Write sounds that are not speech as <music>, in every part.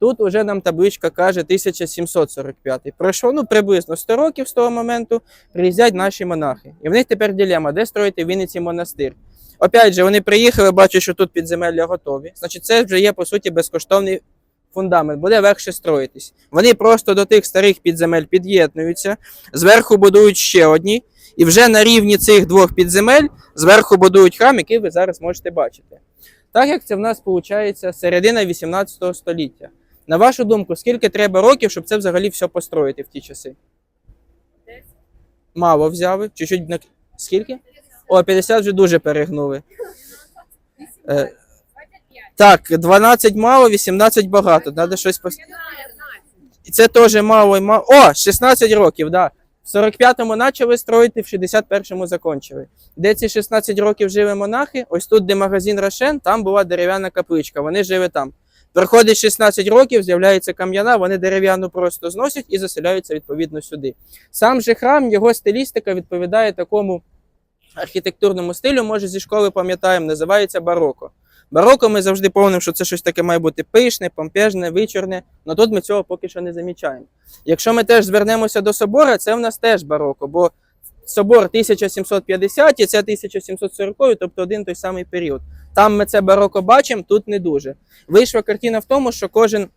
Тут уже нам табличка каже 1745. Пройшло ну, приблизно 100 років з того моменту приїздять наші монахи. І в них тепер дилема, де строїти в Вінниці монастир. Опять же, вони приїхали, бачать, що тут підземелля готові. Значить, це вже є по суті безкоштовний фундамент, буде легше строїтись. Вони просто до тих старих підземель під'єднуються, зверху будують ще одні, і вже на рівні цих двох підземель зверху будують храм, який ви зараз можете бачити. Так як це в нас виходить середина 18 століття. На вашу думку, скільки треба років, щоб це взагалі все построїти в ті часи? Мало взяли. Чуть-чуть на... Скільки? О, 50 вже дуже перегнули. Е, так, 12 мало, 18 багато. Треба щось пос... І це теж мало і мало. О, 16 років, да. В 45-му почали строїти, в 61-му закончили. Де ці 16 років жили монахи? Ось тут, де магазин Рошен, там була дерев'яна капличка. Вони жили там. Проходить 16 років, з'являється кам'яна, вони дерев'яну просто зносять і заселяються відповідно сюди. Сам же храм, його стилістика відповідає такому архітектурному стилю, може зі школи пам'ятаємо, називається бароко. Бароко ми завжди помнимо, що це щось таке має бути пишне, помпежне, вичорне, але тут ми цього поки що не замічаємо. Якщо ми теж звернемося до собора, це в нас теж бароко, бо собор 1750 і це 1740, тобто один той самий період. Там ми це бароко бачимо, тут не дуже. Вийшла картина в тому, що кожен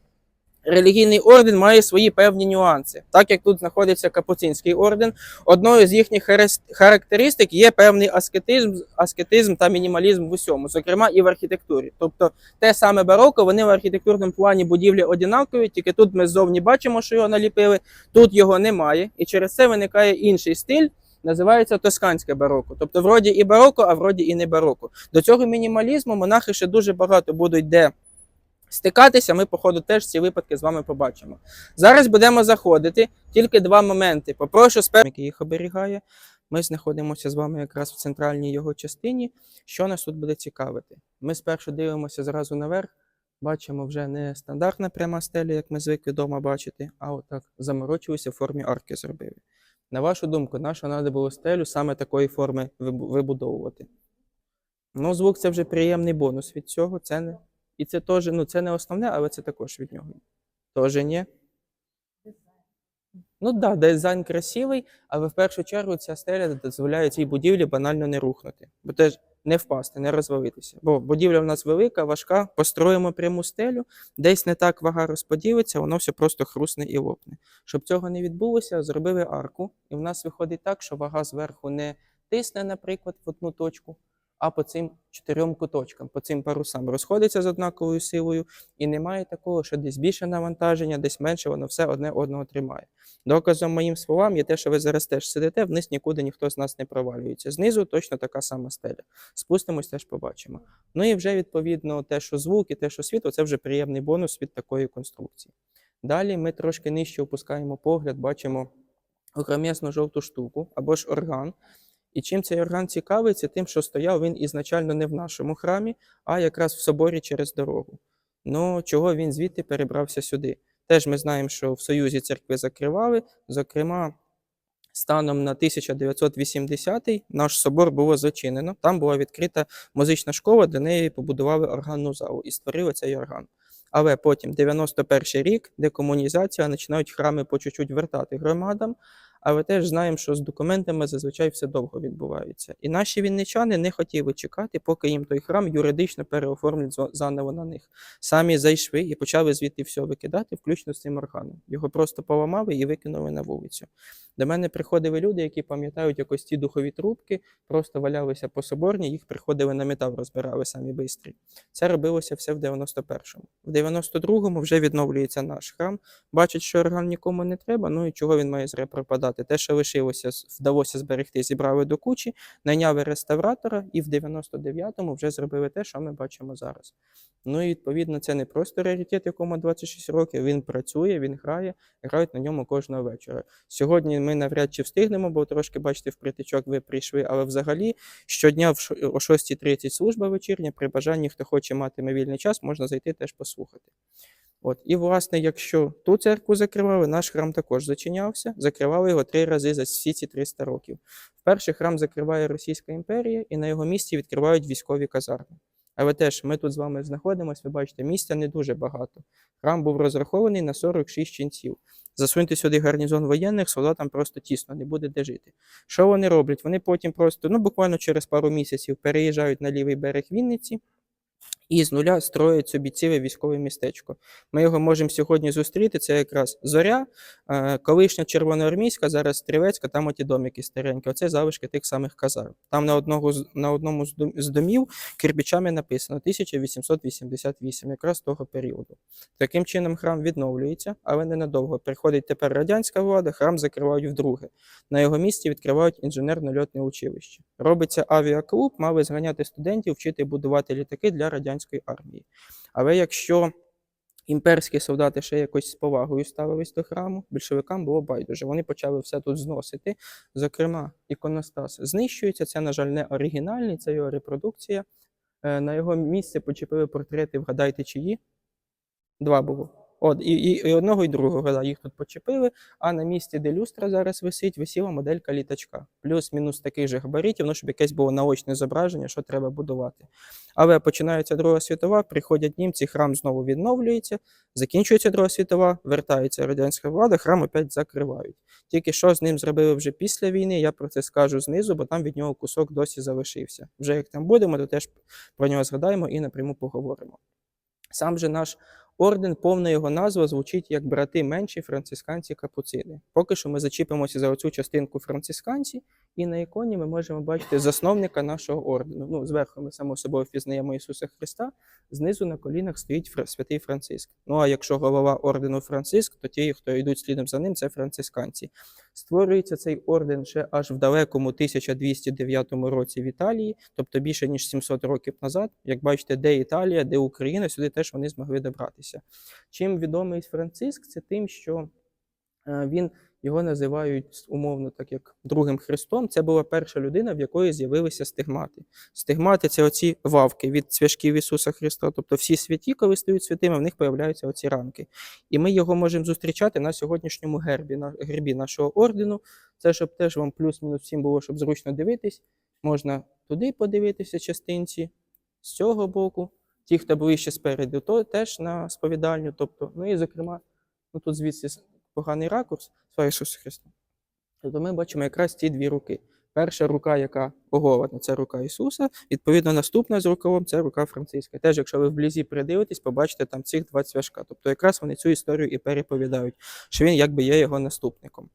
релігійний орден має свої певні нюанси. Так як тут знаходиться Капуцинський орден, одною з їхніх характеристик є певний аскетизм, аскетизм та мінімалізм в усьому, зокрема і в архітектурі. Тобто те саме бароко, вони в архітектурному плані будівлі однакові, тільки тут ми ззовні бачимо, що його наліпили, тут його немає, і через це виникає інший стиль. Називається тосканське бароко. Тобто, вроді і бароко, а вроді і не бароко. До цього мінімалізму монахи ще дуже багато будуть де стикатися. Ми, походу, теж ці випадки з вами побачимо. Зараз будемо заходити. Тільки два моменти. Попрошу спершу, який їх оберігає. Ми знаходимося з вами якраз в центральній його частині. Що нас тут буде цікавити? Ми спершу дивимося зразу наверх. Бачимо вже не стандартна пряма стеля, як ми звикли вдома бачити, а отак заморочилися в формі арки зробили. На вашу думку, нащо треба було стелю саме такої форми вибудовувати? Ну, звук це вже приємний бонус від цього. Це не... І це теж, ну, це не основне, але це також від нього. Тоже ні. Ну так, да, дизайн красивий, але в першу чергу ця стеля дозволяє цій будівлі банально не рухнути. Бо теж не впасти, не розвалитися. Бо будівля в нас велика, важка, построїмо пряму стелю, десь не так вага розподілиться, воно все просто хрусне і лопне. Щоб цього не відбулося, зробили арку, і в нас виходить так, що вага зверху не тисне, наприклад, в одну точку, а по цим чотирьом куточкам, по цим парусам розходиться з однаковою силою, і немає такого, що десь більше навантаження, десь менше, воно все одне одного тримає. Доказом моїм словам є те, що ви зараз теж сидите, вниз нікуди ніхто з нас не провалюється. Знизу точно така сама стеля. Спустимось, теж побачимо. Ну і вже відповідно те, що звук і те, що світло, це вже приємний бонус від такої конструкції. Далі ми трошки нижче опускаємо погляд, бачимо окремісну жовту штуку або ж орган. І чим цей орган цікавий, це тим, що стояв він ізначально не в нашому храмі, а якраз в соборі через дорогу. Ну, чого він звідти перебрався сюди? Теж ми знаємо, що в Союзі церкви закривали. Зокрема, станом на 1980-й наш собор було зачинено. Там була відкрита музична школа, для неї побудували органну залу і створили цей орган. Але потім 91 рік, декомунізація, починають храми по чуть-чуть вертати громадам. Але теж знаємо, що з документами зазвичай все довго відбувається. І наші вінничани не хотіли чекати, поки їм той храм юридично переоформлять заново на них. Самі зайшли і почали звідти все викидати, включно з цим органом. Його просто поламали і викинули на вулицю. До мене приходили люди, які пам'ятають якось ті духові трубки, просто валялися по соборні, їх приходили на метал, розбирали самі бистрі. Це робилося все в 91-му. В 92-му вже відновлюється наш храм. Бачать, що орган нікому не треба, ну і чого він має зря пропадати. Те, що лишилося, вдалося зберегти, зібрали до кучі, найняли реставратора, і в 99-му вже зробили те, що ми бачимо зараз. Ну і відповідно, це не просто раритет, якому 26 років. Він працює, він грає, грають на ньому кожного вечора. Сьогодні ми навряд чи встигнемо, бо трошки бачите, в притичок ви прийшли. Але взагалі щодня о 6.30 служба вечірня. При бажанні, хто хоче матиме вільний час, можна зайти теж послухати. От. І, власне, якщо ту церкву закривали, наш храм також зачинявся. Закривали його три рази за всі ці 300 років. Вперше храм закриває Російська імперія, і на його місці відкривають військові казарми. Але теж ми тут з вами знаходимося, ви бачите, місця не дуже багато. Храм був розрахований на 46 ченців. Засуньте сюди гарнізон воєнних, солдатам просто тісно, не буде де жити. Що вони роблять? Вони потім просто, ну буквально через пару місяців переїжджають на лівий берег Вінниці і з нуля строять собі ціле військове містечко. Ми його можемо сьогодні зустріти. Це якраз зоря, е, колишня червоноармійська, зараз стрілецька, там оті домики старенькі. Оце залишки тих самих казарм. Там на одного на одному з домів кирпичами написано 1888, якраз того періоду. Таким чином храм відновлюється, але ненадовго. Приходить тепер радянська влада, храм закривають вдруге. На його місці відкривають інженерно-льотне училище. Робиться авіаклуб, мали зганяти студентів, вчити будувати літаки для радянської армії. Але якщо імперські солдати ще якось з повагою ставились до храму, більшовикам було байдуже. Вони почали все тут зносити. Зокрема, іконостас знищується. Це, на жаль, не оригінальний, це його репродукція. Е, На його місце почепили портрети, вгадайте, чиї? Два було. От, і, і, і одного, і другого їх тут почепили, а на місці, де люстра зараз висить, висіла моделька літачка. Плюс-мінус таких же габаритів, ну, щоб якесь було наочне зображення, що треба будувати. Але починається Друга світова, приходять німці, храм знову відновлюється, закінчується Друга світова, вертається радянська влада, храм опять закривають. Тільки що з ним зробили вже після війни, я про це скажу знизу, бо там від нього кусок досі залишився. Вже як там будемо, то теж про нього згадаємо і напряму поговоримо. Сам же наш орден, повна його назва звучить як брати менші францисканці капуцини. Поки що ми зачіпимося за оцю частинку францисканці, і на іконі ми можемо бачити засновника нашого ордену. Ну, зверху ми само собою впізнаємо Ісуса Христа, знизу на колінах стоїть святий Франциск. Ну а якщо голова ордену Франциск, то ті, хто йдуть слідом за ним, це францисканці. Створюється цей орден ще аж в далекому 1209 році в Італії, тобто більше ніж 700 років назад. Як бачите, де Італія, де Україна, сюди теж вони змогли добратися. Чим відомий Франциск, це тим, що е, він його називають умовно так як другим Христом. Це була перша людина, в якої з'явилися стигмати. Стигмати це оці вавки від цвяшків Ісуса Христа. Тобто всі святі, коли стають святими, в них появляються оці ранки. І ми його можемо зустрічати на сьогоднішньому гербі, на гербі нашого ордену. Це щоб теж вам плюс-мінус всім було, щоб зручно дивитись. Можна туди подивитися частинці, з цього боку. Ті, хто ближче спереду, то теж на сповідальню. Тобто, ну і зокрема, ну тут звідси поганий ракурс, слава Ісусу Христу. Тобто ми бачимо якраз ці дві руки. Перша рука, яка оголена, це рука Ісуса. Відповідно, наступна з рукавом це рука Франциска. Теж, якщо ви вблизі придивитесь, побачите там цих два цвяшка. Тобто, якраз вони цю історію і переповідають, що він якби є його наступником.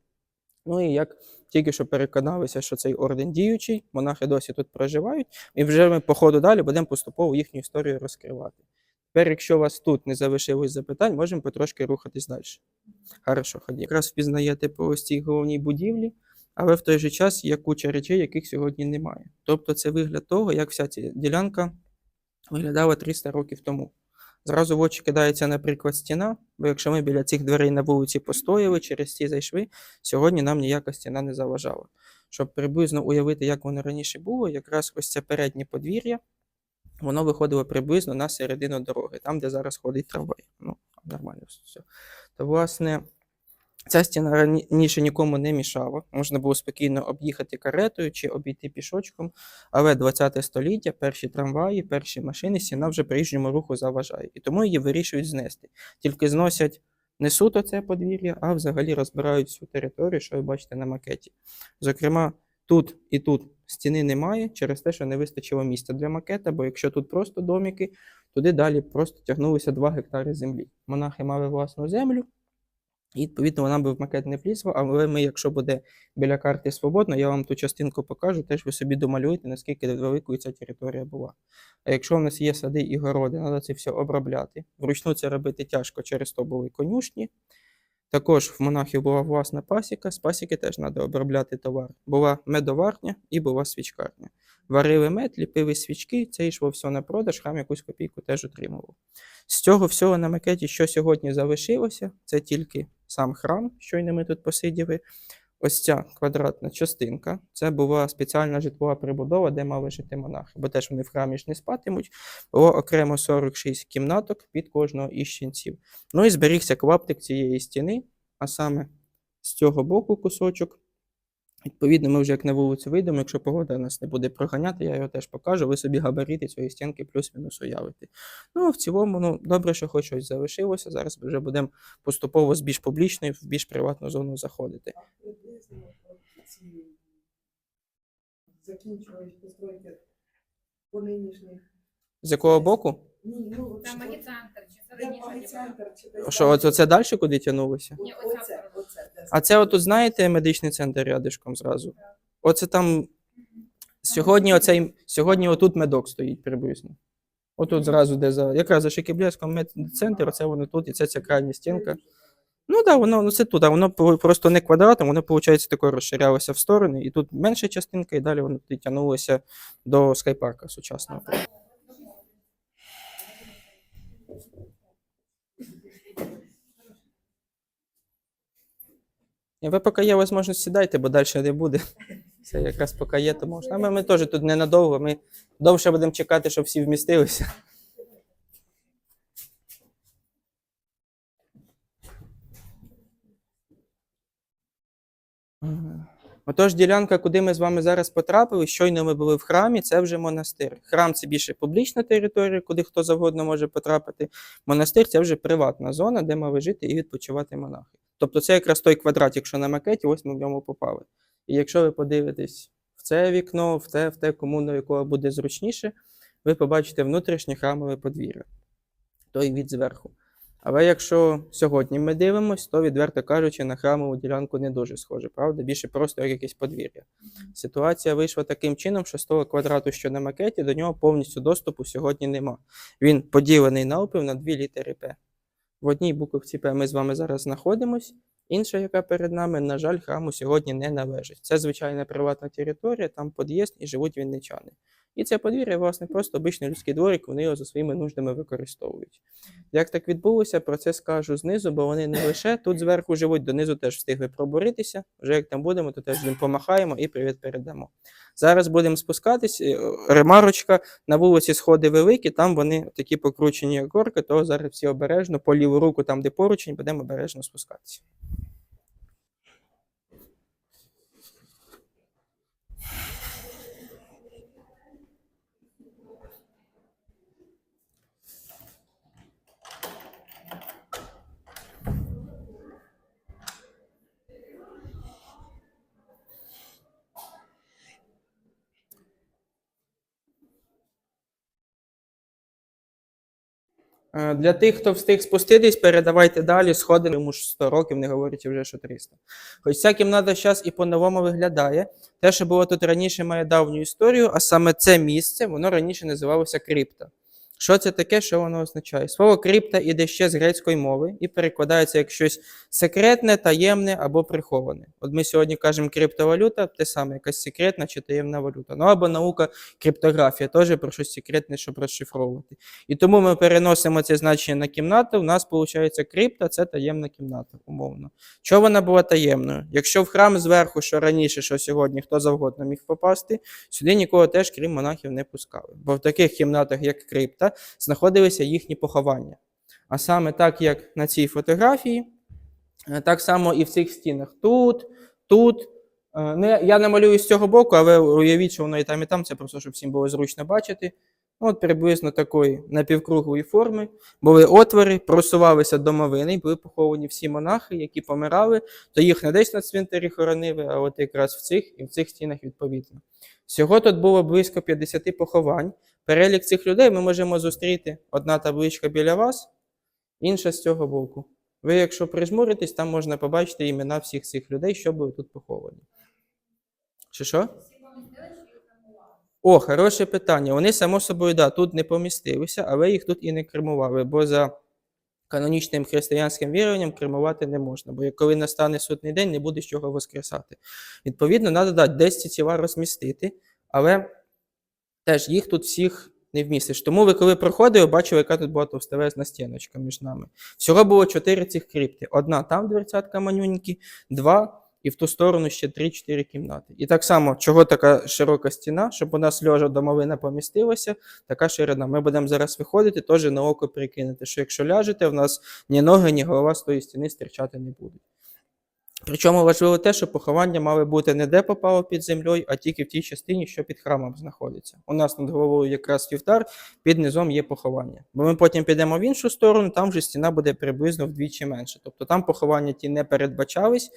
Ну і як тільки що переконалися, що цей орден діючий, монахи досі тут проживають, і вже ми по ходу далі будемо поступово їхню історію розкривати. Тепер, якщо у вас тут не залишилось запитань, можемо потрошки рухатись далі. Хорошо, ході. Якраз впізнаєте по ось цій головній будівлі, але в той же час є куча речей, яких сьогодні немає. Тобто це вигляд того, як вся ця ділянка виглядала 300 років тому. Зразу в очі кидається, наприклад, стіна, бо якщо ми біля цих дверей на вулиці постояли, через ці зайшли, сьогодні нам ніяка стіна не заважала. Щоб приблизно уявити, як воно раніше було, якраз ось це переднє подвір'я, воно виходило приблизно на середину дороги, там, де зараз ходить трамвай. Ну, нормально все. То, власне, ця стіна раніше нікому не мішала. Можна було спокійно об'їхати каретою чи обійти пішочком. Але 20 століття, перші трамваї, перші машини, стіна вже приїжджому руху заважає. І тому її вирішують знести. Тільки зносять не суто це подвір'я, а взагалі розбирають всю територію, що ви бачите на макеті. Зокрема, тут і тут стіни немає через те, що не вистачило місця для макета, бо якщо тут просто доміки, туди далі просто тягнулися 2 гектари землі. Монахи мали власну землю, і відповідно вона би в макет не влізла, але ми, якщо буде біля карти свободно, я вам ту частинку покажу, теж ви собі домалюєте, наскільки великою ця територія була. А якщо в нас є сади і городи, треба це все обробляти. Вручну це робити тяжко, через то були конюшні. Також в монахів була власна пасіка, з пасіки теж треба обробляти товар. Була медоварня і була свічкарня. Варили мед, ліпили свічки, це йшло все на продаж, храм якусь копійку теж отримував. З цього всього на макеті, що сьогодні залишилося, це тільки сам храм, щойно ми тут посиділи. Ось ця квадратна частинка. Це була спеціальна житлова прибудова, де мали жити монахи, бо теж вони в храмі ж не спатимуть. Було окремо 46 кімнаток під кожного із ченців. Ну і зберігся клаптик цієї стіни, а саме з цього боку кусочок Відповідно, ми вже як на вулицю вийдемо, якщо погода нас не буде проганяти, я його теж покажу, ви собі габарити цієї стінки плюс-мінус уявите. Ну, в цілому, ну, добре, що хоч щось залишилося. Зараз ми вже будемо поступово з більш публічної в більш приватну зону заходити. Закінчувають постройки по нинішніх. З якого боку? Ні, ну, Там чи магіцентр, чи це де раніше не магіцентр, чи десь Що, там. оце далі куди тягнулося? Ні, оця Оце, А це отут, знаєте, медичний центр рядишком зразу. Оце там сьогодні оцей, сьогодні отут медок стоїть приблизно. Отут зразу, де за якраз за Шикіблєвськом медцентр, оце воно тут, і це ця крайня стінка. Ну так, да, воно ну, це тут, а воно по- просто не квадратом, воно, виходить, тако розширялося в сторони, і тут менша частинка, і далі воно туди тягнулося до скайпарка сучасного. Ви поки є можливість сідайте, бо далі не буде. <laughs> Це якраз поки є, то можна. А ми, ми теж тут ненадовго, ми довше будемо чекати, щоб всі вмістилися. Отож, ділянка, куди ми з вами зараз потрапили, щойно ми були в храмі, це вже монастир. Храм це більше публічна територія, куди хто завгодно може потрапити. Монастир це вже приватна зона, де мали жити і відпочивати монахи. Тобто це якраз той квадрат, якщо на макеті, ось ми в ньому попали. І якщо ви подивитесь в це вікно, в те, в те, кому до якого буде зручніше, ви побачите внутрішнє храмове подвір'я. Той від зверху. Але якщо сьогодні ми дивимося, то відверто кажучи, на храмову ділянку не дуже схоже, правда? Більше просто як якесь подвір'я. Ситуація вийшла таким чином, що з того квадрату, що на макеті, до нього повністю доступу сьогодні нема. Він поділений навпіл на дві літери П. В одній буковці П ми з вами зараз знаходимось, інша, яка перед нами, на жаль, храму сьогодні не належить. Це звичайна приватна територія, там під'їзд і живуть вінничани. І це подвір'я, власне, просто обичний людський дворик, вони його за своїми нуждами використовують. Як так відбулося, про це скажу знизу, бо вони не лише тут зверху живуть, донизу теж встигли пробуритися. Вже як там будемо, то теж їм помахаємо і привіт передамо. Зараз будемо спускатись. е, Ремарочка на вулиці сходи великі, там вони такі покручені як горки, то зараз всі обережно, по ліву руку, там де поручень, будемо обережно спускатися. Для тих, хто встиг спуститись, передавайте далі, сходи, йому ж 100 років, не говорячи вже, що 300. Хоч ця кімната зараз і по-новому виглядає. Те, що було тут раніше, має давню історію, а саме це місце, воно раніше називалося крипта. Що це таке, що воно означає? Слово крипта іде ще з грецької мови і перекладається як щось секретне, таємне або приховане. От ми сьогодні кажемо криптовалюта, те саме, якась секретна чи таємна валюта. Ну або наука криптографія, теж про щось секретне, щоб розшифровувати. І тому ми переносимо це значення на кімнату. У нас виходить крипта це таємна кімната, умовно. Чого вона була таємною? Якщо в храм зверху, що раніше, що сьогодні, хто завгодно міг попасти, сюди нікого теж, крім монахів, не пускали. Бо в таких кімнатах, як крипта, знаходилися їхні поховання. А саме так, як на цій фотографії, е, так само і в цих стінах. Тут, тут. Е, Не, я не малюю з цього боку, але уявіть, що воно і там, і там. Це просто, щоб всім було зручно бачити. Ну, От приблизно такої напівкруглої форми були отвори, просувалися домовини, були поховані всі монахи, які помирали, то їх не десь на цвинтарі хоронили, а от якраз в цих і в цих стінах відповідно. Всього тут було близько 50 поховань. Перелік цих людей ми можемо зустріти одна табличка біля вас, інша з цього боку. Ви, якщо прижмуритесь, там можна побачити імена всіх цих людей, що були тут поховані. Чи що? О, хороше питання. Вони, само собою, да, тут не помістилися, але їх тут і не кремували, бо за канонічним християнським віруванням кремувати не можна, бо коли настане судний день, не буде з чого воскресати. Відповідно, треба дати десь ці тіла розмістити, але теж їх тут всіх не вмістиш. Тому ви, коли проходили, бачили, яка тут була товстелезна стіночка між нами. Всього було чотири цих крипти. Одна там дверцятка манюнькі, два, і в ту сторону ще 3-4 кімнати. І так само, чого така широка стіна, щоб у нас льожа домовина помістилася, така ширина. Ми будемо зараз виходити, теж на око прикинути, що якщо ляжете, в нас ні ноги, ні голова з тої стіни стирчати не будуть. Причому важливо те, що поховання мали бути не де попало під землею, а тільки в тій частині, що під храмом знаходиться. У нас над головою якраз вівтар, під низом є поховання. Бо ми потім підемо в іншу сторону, там вже стіна буде приблизно вдвічі менше. Тобто там поховання ті не передбачались,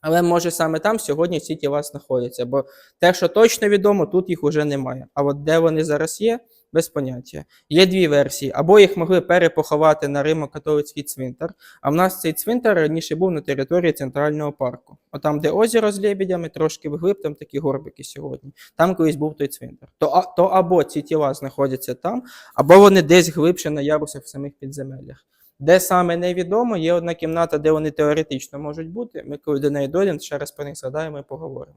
але може саме там сьогодні ці тіла знаходяться. Бо те, що точно відомо, тут їх уже немає. А от де вони зараз є, без поняття. Є дві версії: або їх могли перепоховати на Римо-католицький цвинтар, а в нас цей цвинтар раніше був на території центрального парку. Отам, де озеро з лебідями, трошки вглиб, там такі горбики сьогодні. Там колись був той цвинтар. То, а, то або ці тіла знаходяться там, або вони десь глибше на ярусах в самих підземеллях. Де саме невідомо, є одна кімната, де вони теоретично можуть бути. Ми коли до неї дойдемо, ще раз про них згадаємо і поговоримо.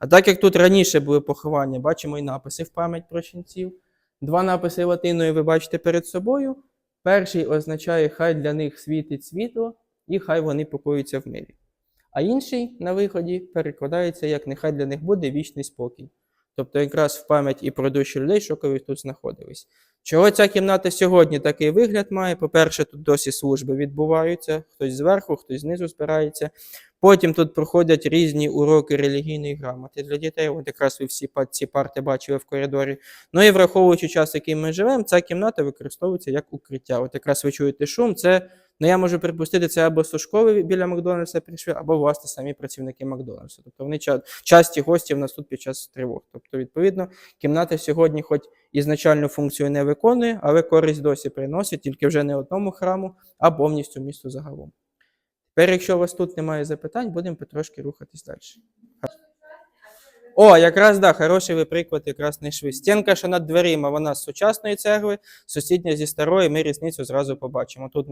А так як тут раніше були поховання, бачимо і написи в пам'ять про ченців. Два написи латиною ви бачите перед собою. Перший означає, хай для них світить світло, і хай вони покоються в мирі. А інший на виході перекладається як нехай для них буде вічний спокій. Тобто якраз в пам'ять і про душі людей, що колись тут знаходились. Чого ця кімната сьогодні такий вигляд має? По-перше, тут досі служби відбуваються, хтось зверху, хтось знизу збирається. Потім тут проходять різні уроки релігійної грамоти для дітей. От якраз ви всі ці парти бачили в коридорі. Ну і враховуючи час, який ми живемо, ця кімната використовується як укриття. От якраз ви чуєте шум, це, ну я можу припустити, це або Сушкові біля Макдональдса прийшли, або власне самі працівники Макдональдса. Тобто вони ча- часті гості в нас тут під час тривог. Тобто, відповідно, кімната сьогодні, хоч ізначальну функцію не виконує, але користь досі приносить, тільки вже не одному храму, а повністю місту загалом. Тепер, якщо у вас тут немає запитань, будемо потрошки рухатись далі. О, якраз да, хороший приклад, якраз знайшли. Стінка, що над дверима, вона з сучасної цегли, сусідня зі старої, ми різницю зразу побачимо. Тут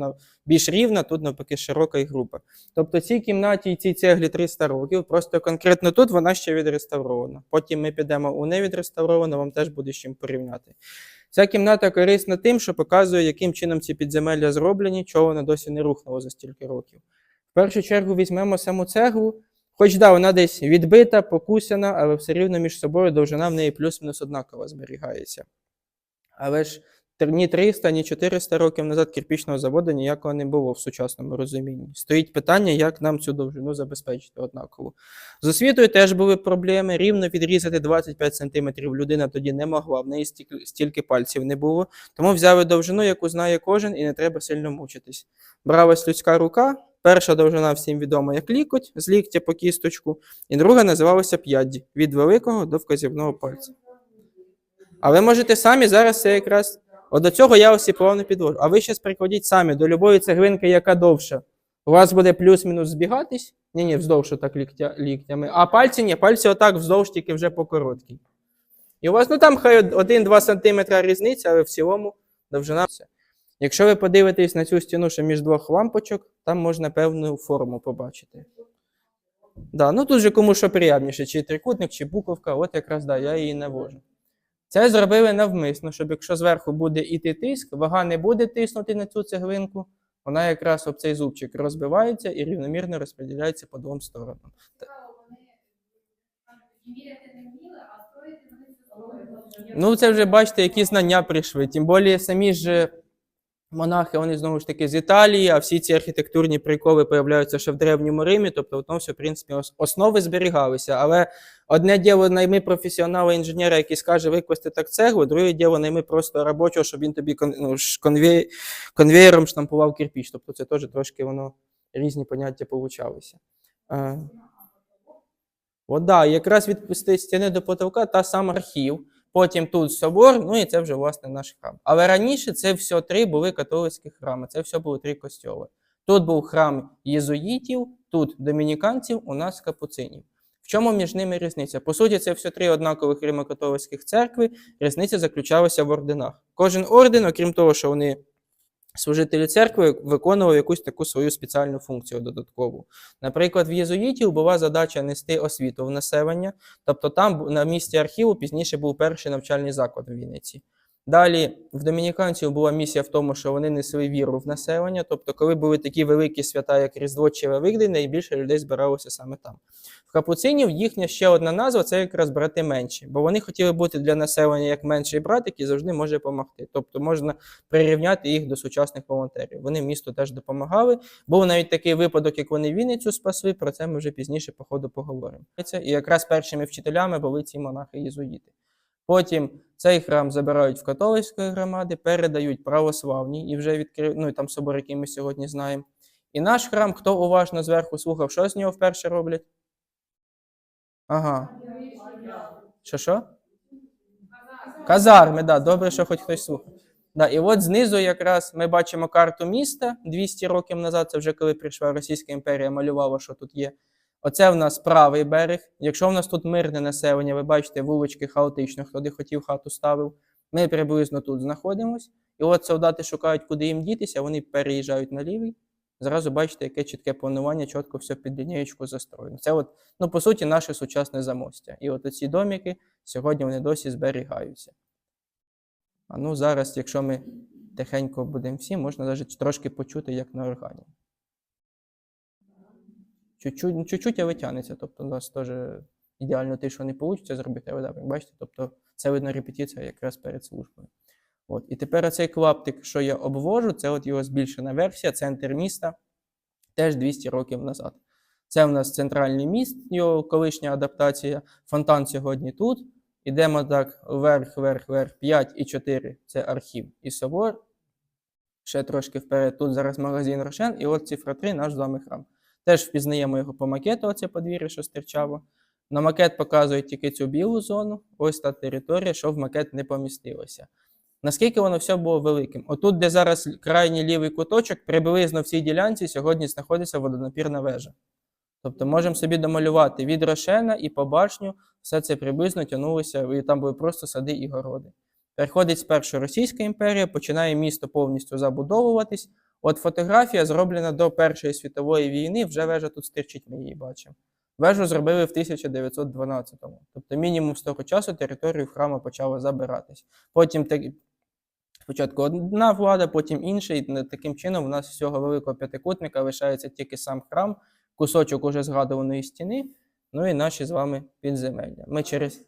більш рівна, тут навпаки широка і груба. Тобто цій кімнаті і цій цеглі 300 років, просто конкретно тут вона ще відреставрована. Потім ми підемо у невідреставровану, вам теж буде з чим порівняти. Ця кімната корисна тим, що показує, яким чином ці підземелля зроблені, чого вона досі не рухнула за стільки років. Першу чергу візьмемо саму цеглу. Хоч да, вона десь відбита, покусана, але все рівно між собою довжина в неї плюс-мінус однакова зберігається. Але ж ні 300, ні 400 років назад кирпічного заводу ніякого не було в сучасному розумінні. Стоїть питання, як нам цю довжину забезпечити однаково. З освітою теж були проблеми. Рівно відрізати 25 см людина тоді не могла, в неї стільки пальців не було. Тому взяли довжину, яку знає кожен, і не треба сильно мучитись. Бралась людська рука. Перша довжина всім відома як лікоть з ліктя по кісточку, і друга називалася п'ядді від великого до вказівного пальця. А ви можете самі зараз це якраз. От до цього я ось плавно підвожу. А ви зараз прикладіть самі до любої цеглинки, яка довша. У вас буде плюс-мінус збігатись. Ні, ні, вздовж отак ліктя, ліктями. А пальці ні, пальці отак вздовж тільки вже по короткій. І у вас, ну там хай 1-2 см різниця, але в цілому довжина. Якщо ви подивитесь на цю стіну, що між двох лампочок, там можна певну форму побачити. Да, ну тут же кому що приємніше, чи трикутник, чи буковка, от якраз да, я її навожу. Це зробили навмисно, щоб якщо зверху буде іти тиск, вага не буде тиснути на цю цеглинку, вона якраз об цей зубчик розбивається і рівномірно розподіляється по двом сторонам. Ну, це вже бачите, які знання прийшли. Тим більше самі ж монахи, вони знову ж таки з Італії, а всі ці архітектурні приколи появляються ще в Древньому Римі, тобто воно все, в принципі, основи зберігалися. Але одне діло найми професіонала інженера, який скаже викласти так цеглу, друге діло найми просто робочого, щоб він тобі кон, ну, конвеєром штампував кирпіч. Тобто це теж трошки воно різні поняття получалися. Е, От да, якраз від стіни до потолка та сам архів. Потім тут собор, ну і це вже власне наш храм. Але раніше це все три були католицькі храми, це все були три костьоли. Тут був храм єзуїтів, тут домініканців, у нас капуцинів. В чому між ними різниця? По суті, це все три однакових римо-католицьких церкви. Різниця заключалася в орденах. Кожен орден, окрім того, що вони служителі церкви, виконував якусь таку свою спеціальну функцію додаткову. Наприклад, в єзуїтів була задача нести освіту в населення, тобто там на місці архіву пізніше був перший навчальний заклад в Вінниці. Далі в домініканців була місія в тому, що вони несли віру в населення. Тобто, коли були такі великі свята, як Різдво чи Великдень, найбільше людей збиралося саме там. В капуцинів їхня ще одна назва це якраз брати менші, бо вони хотіли бути для населення як менший брат, який завжди може допомогти. Тобто можна прирівняти їх до сучасних волонтерів. Вони місту теж допомагали. Був навіть такий випадок, як вони Вінницю спасли. Про це ми вже пізніше по ходу поговоримо. І якраз першими вчителями були ці монахи-єзуїти. Потім цей храм забирають в католицької громади, передають православній і вже відкрив, ну і там собор, який ми сьогодні знаємо. І наш храм, хто уважно зверху слухав, що з нього вперше роблять? Ага. Що що? Казарми, да, добре, що хоч хтось слухав. Да, і от знизу якраз ми бачимо карту міста 200 років назад, це вже коли прийшла Російська імперія, малювала, що тут є. Оце в нас правий берег. Якщо в нас тут мирне населення, ви бачите вулички хаотично, хто де хотів хату ставив. Ми приблизно тут знаходимось. І от солдати шукають, куди їм дітися, вони переїжджають на лівий. Зразу бачите, яке чітке планування, чітко все під лінієчку застроєно. Це, от, ну, по суті, наше сучасне замостя. І от ці доміки сьогодні вони досі зберігаються. А ну зараз, якщо ми тихенько будемо всі, можна навіть трошки почути, як на органі. Чуть-чуть, ну, чуть-чуть, але тягнеться. Тобто, у нас теж ідеально тишу не вийде зробити, але так, бачите, тобто це видно репетиція якраз перед службою. От. І тепер цей клаптик, що я обвожу, це от його збільшена версія, центр міста, теж 200 років назад. Це в нас центральний міст, його колишня адаптація. Фонтан сьогодні тут. Ідемо так вверх, вверх, вверх, 5 і 4 це архів і собор. Ще трошки вперед. Тут зараз магазин Рошен, і от цифра 3 наш з вами храм. Теж впізнаємо його по макету, оце подвір'я, що стирчало. На макет показують тільки цю білу зону, ось та територія, що в макет не помістилося. Наскільки воно все було великим? Отут, де зараз крайній лівий куточок, приблизно в цій ділянці сьогодні знаходиться водонапірна вежа. Тобто можемо собі домалювати від Рошена і по башню, все це приблизно тягнулося, і там були просто сади і городи. Переходить спершу Російська імперія, починає місто повністю забудовуватись. От фотографія зроблена до Першої світової війни, вже вежа тут стирчить, ми її бачимо. Вежу зробили в 1912-му. Тобто мінімум з того часу територію храму почала забиратись. Потім так- спочатку одна влада, потім інша, і таким чином у нас з всього великого п'ятикутника лишається тільки сам храм, кусочок уже згадуваної стіни, ну і наші з вами підземелля. Ми через